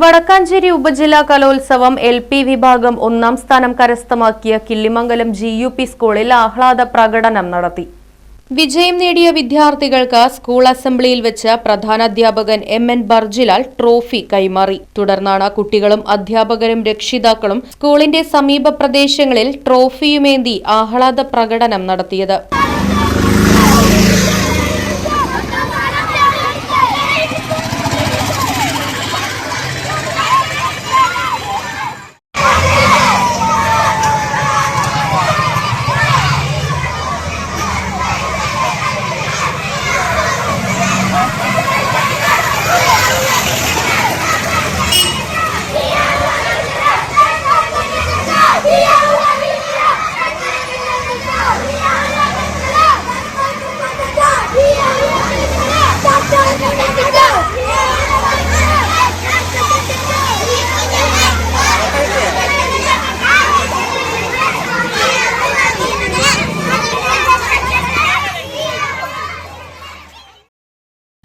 വടക്കാഞ്ചേരി ഉപജില്ലാ കലോത്സവം L P വിഭാഗം ഒന്നാം സ്ഥാനം കരസ്ഥമാക്കിയ കിള്ളിമംഗലം ജി യു പി സ്കൂളിൽ ആഹ്ലാദ പ്രകടനം നടത്തി. വിജയം നേടിയ വിദ്യാർത്ഥികൾക്ക് സ്കൂൾ അസംബ്ലിയിൽ വെച്ച് പ്രധാനാധ്യാപകൻ എം എൻ ബർജിലാൽ ട്രോഫി കൈമാറി. തുടർന്നാണ് കുട്ടികളും അധ്യാപകരും രക്ഷിതാക്കളും സ്കൂളിന്റെ സമീപ പ്രദേശങ്ങളിൽ ട്രോഫിയുമേന്തി ആഹ്ലാദ പ്രകടനം നടത്തിയത്.